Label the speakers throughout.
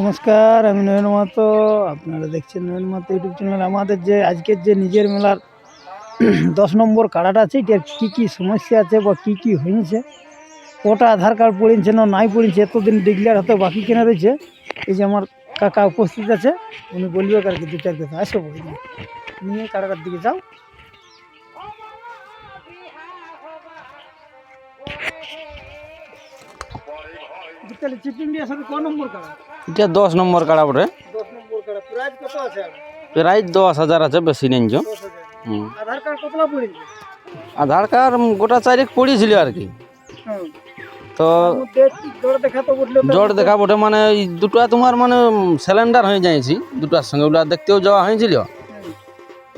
Speaker 1: নমস্কার, আমি নয়ন মাহাতো। আপনারা দেখছেন নয়ন মাহাতো ইউটিউব চ্যানেল। আমাদের যে, আজকের যে নিজের মেলার দশ নম্বর কাড়াটা আছে, এটার কী কী সমস্যা আছে বা কী কী হয়েছে? ওটা আধার কার্ড পড়িয়েছে না নাই পড়িয়েছে এতদিন ডিক্লেয়ার হতে বাকি কেনা রয়েছে। এই যে আমার কাকা উপস্থিত আছে, উনি বলবে আর কি দু চার কথা। আসো নিয়ে কাড়াটার দিকে যাও। তাহলে চিপিং দিয়ে আসলে ক নম্বর কাড়া?
Speaker 2: এটা দশ নম্বর কাড়া বটে
Speaker 1: দশ নম্বর কাড়া। প্রাইস কত আছে আর?
Speaker 2: দশ হাজার আছে বেশি নেই হুম।
Speaker 1: আধার কার্ড কতলা পড়েছে?
Speaker 2: আধার কার্ড গোটা চারিক পড়েছিল আর কি। তো
Speaker 1: জ্বর দেখা
Speaker 2: বটে মানে দুটো তোমার মানে সিলিন্ডার হয়ে যাইছি দুটার সঙ্গে। ওগুলা দেখতেও যাওয়া হয়েছিল।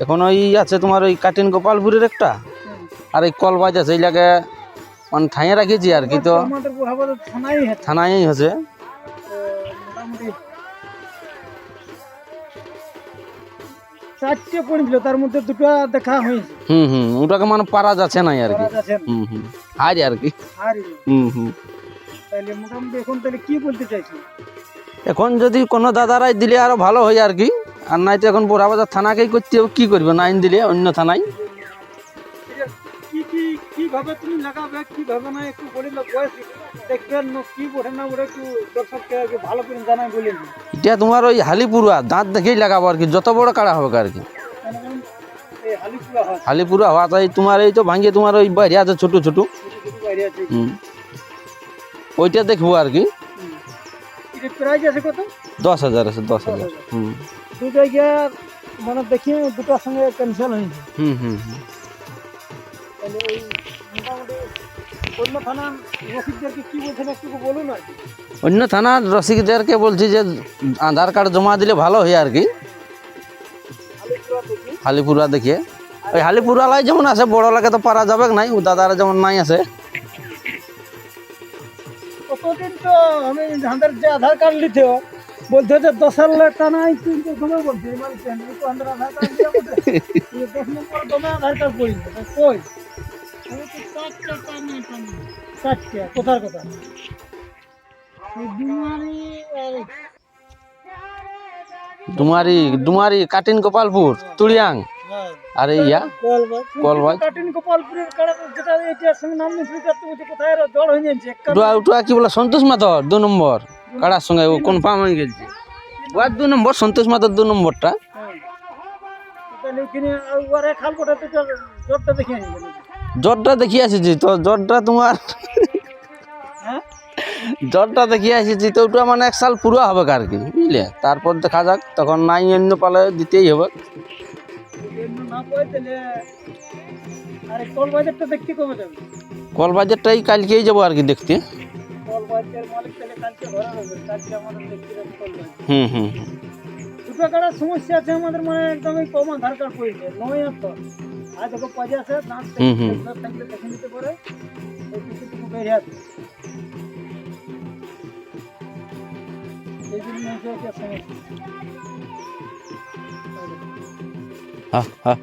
Speaker 2: এখন ওই আছে তোমার ওই কাটিন গোপালপুরের একটা। আর এই কলবাজ আছে এই লাগে মানে ঠাইয়ে রাখেছি আর কি তো থানায় হচ্ছে
Speaker 1: চারটে পড়েছিল তার মধ্যে দুটো দেখা হয়েছে
Speaker 2: হুম হুম ওটাকে মানে পারা যাচ্ছে না আর কি। হুম হুম হারি আর কি। হুম হুম।
Speaker 1: তাহলে মোটামুটি এখন তাহলে কি বলতে চাইছি?
Speaker 2: এখন যদি কোনো দাদারাই দিলে আরও ভালো হয় আর কি। আর নাই তো এখন বোরাবাজার থানাকেই করতে হবে কি করবে নাইন দিলে অন্য থানায়
Speaker 1: কীভাবে তুমি লাগাবে কীভাবে না একটু বলে দাও বয়স দেখবেন না কি ওঠে না ওটা একটু দর্শককে আগে ভালো করে জানাই বলে দিই।
Speaker 2: এটা তোমার ওই হালিপুরা দাঁত দেখেই লাগাবো আর কি যত বড় কাড়া হবে আর কি।
Speaker 1: কেন কারণ এই হালিপুরা হয়।
Speaker 2: হালিপুরা হওয়া তাই তোমার এই তো ভাঙিয়ে তোমার ওই বাইরে আছে ছোট ছোট।
Speaker 1: ছোটো ছোটো বাইরে আছে।
Speaker 2: হুম। ওইটা দেখব আর কি।
Speaker 1: হুম। এটা প্রাইস আছে কত?
Speaker 2: দশ হাজার আছে দশ হাজার। হুম।
Speaker 1: দু জায়গা মানে দেখি দুটোর সঙ্গে ক্যান্সেল হয়েছে
Speaker 2: হুম হুম হুম।
Speaker 1: তাহলে ওই মোটামুটি অন্য থানার রসিকদেরকে কি বলছেন একটু বলুন আর
Speaker 2: অন্য থানার রসিকদেরকে বলছি যে আধার কার্ড জমা দিলে ভালো হয় আর কি। হালিপুরা দেখিয়ে। ওই হালিপুরালাই যেমন আছে বড় লাগে তো পারা যাবে নাই ও দাদারা যেমন নাই আছে।
Speaker 1: কতদিন তো আমি আমাদের যে আধার কার্ড নিতে বলতে দশ হাজার কিন্তু তোমার বলছে। আধার কার্ড আধার কার্ড কই? চারটে কোথার কথা? দুমারি
Speaker 2: ডুমারি কাটিন গোপালপুর তুড়িয়াং।
Speaker 1: হ্যাঁ।
Speaker 2: আর ইয়া।
Speaker 1: কাটিন গোপালপুরের কাড়া যেটা এটার সঙ্গে নাম করতে কোথায় জল হয়ে যাচ্ছে
Speaker 2: ওটা ওটা কি বলে সন্তোষ মাতর দু নম্বর। কাড়ার সঙ্গে ও কনফার্ম হয়ে গেছে। ওয়ার দু নম্বর সন্তোষ মাতর দু নম্বরটা।
Speaker 1: হ্যাঁ। তাহলে ওখানে আর ওয়ারে খাল কোটাতে জলটা দেখে আনি।
Speaker 2: জ্বরটা দেখিয়ে আসিছি তো জ্বরটা তোমার
Speaker 1: হ্যাঁ?
Speaker 2: জ্বরটা দেখিয়ে আসিছি তো ওটা মানে এক সাল পুরো হবে আর কি বুঝলে? তারপর দেখা যাক তখন নাই অন্য পালে দিতেই হবে।
Speaker 1: এমনি না পাই তাহলে আরে কল বাজারটা দেখতে কমে যাবে?
Speaker 2: কল বাজারটাই কালকেই যাব আর কি দেখতে। হুম হুম।
Speaker 1: সমস্যা আছে আমাদের মানে একদমই কম আধার কার্ড পড়েছে নয় আর তো আর দেখো পাঁচ আছে দাঁত
Speaker 2: হুম, হুম।
Speaker 1: দাঁত থাকলে দেখে নিতে পারে এই কিছুটুকু বেরিয়ে আছে এই জন্য হচ্ছে একটা সমস্যা
Speaker 2: হ্যাঁ হ্যাঁ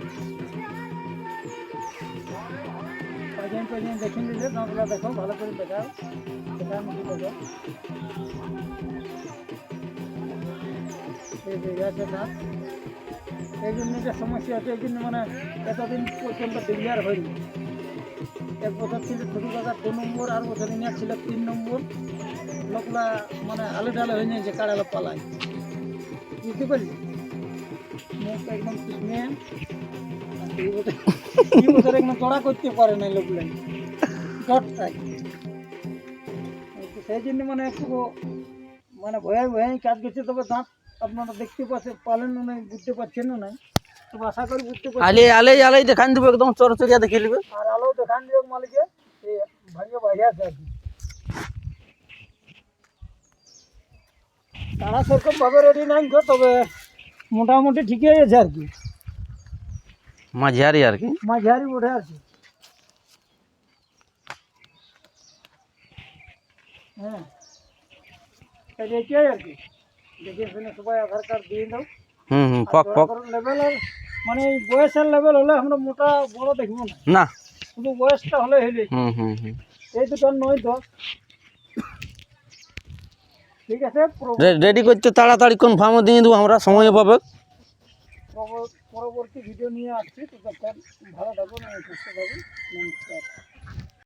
Speaker 1: পাঁচজন পাঁচজন দেখে নিলে দাঁতগুলো দেখো ভালো করে দেখাও দেখার মতো দেখো এই যে আছে দাঁত এই জন্য যে সমস্যা আছে, এই জন্য মানে এতদিন পর্যন্ত ডিক্লিয়ার হয়নি। এক বছর ছিল ছোটো দাদা দু নম্বর, আর বছর ইনিয়া ছিল তিন নম্বর। লোকলা মানে আলে ডালে হয়ে যে কাড়ালে পালায়। বুঝতে মুখটা একদম এই বছর একদম করতে পারে না লোকগুলো জটটাই। সেই জন্য মানে একটু মানে ভয়ে ভয়ে কাজ করছে, তবে দাঁত আপনারা দেখতে পাচ্ছেন পালেন না বুঝতে পারছেন না নাই। তবে আশা করি বুঝতে পারছেন
Speaker 2: আলে আলে আলে দেখান দেবো একদম চর চরিয়া দেখে নেবে
Speaker 1: আর আলো দেখান দিও মালিকে ভাঙে বাইরে আছে তারা সেরকমভাবে রেডি নাই গো তবে মোটামুটি ঠিকই আছে আর কি।
Speaker 2: মাঝারি আর কি।
Speaker 1: মাঝারি উঠে আর কি। হ্যাঁ আর কি। দেখে শুনে সবাই আধার কার্ড দিয়ে দাও
Speaker 2: হুম হুম পক পক।
Speaker 1: লেভেল মানে বয়সের লেভেল হলে আমরা মোটা বড় দেখব না।
Speaker 2: না।
Speaker 1: শুধু বয়সটা হলে হইলে
Speaker 2: হুম হুম হুম।
Speaker 1: এই দুটো নয় তো ঠিক আছে
Speaker 2: রেডি করতে তাড়াতাড়ি কনফার্মও দিয়ে দেবো আমরা সময় পাবে।
Speaker 1: পরবর্তী ভিডিও নিয়ে আসছি তো ভালো থাকুন সুস্থ থাকুন। নমস্কার।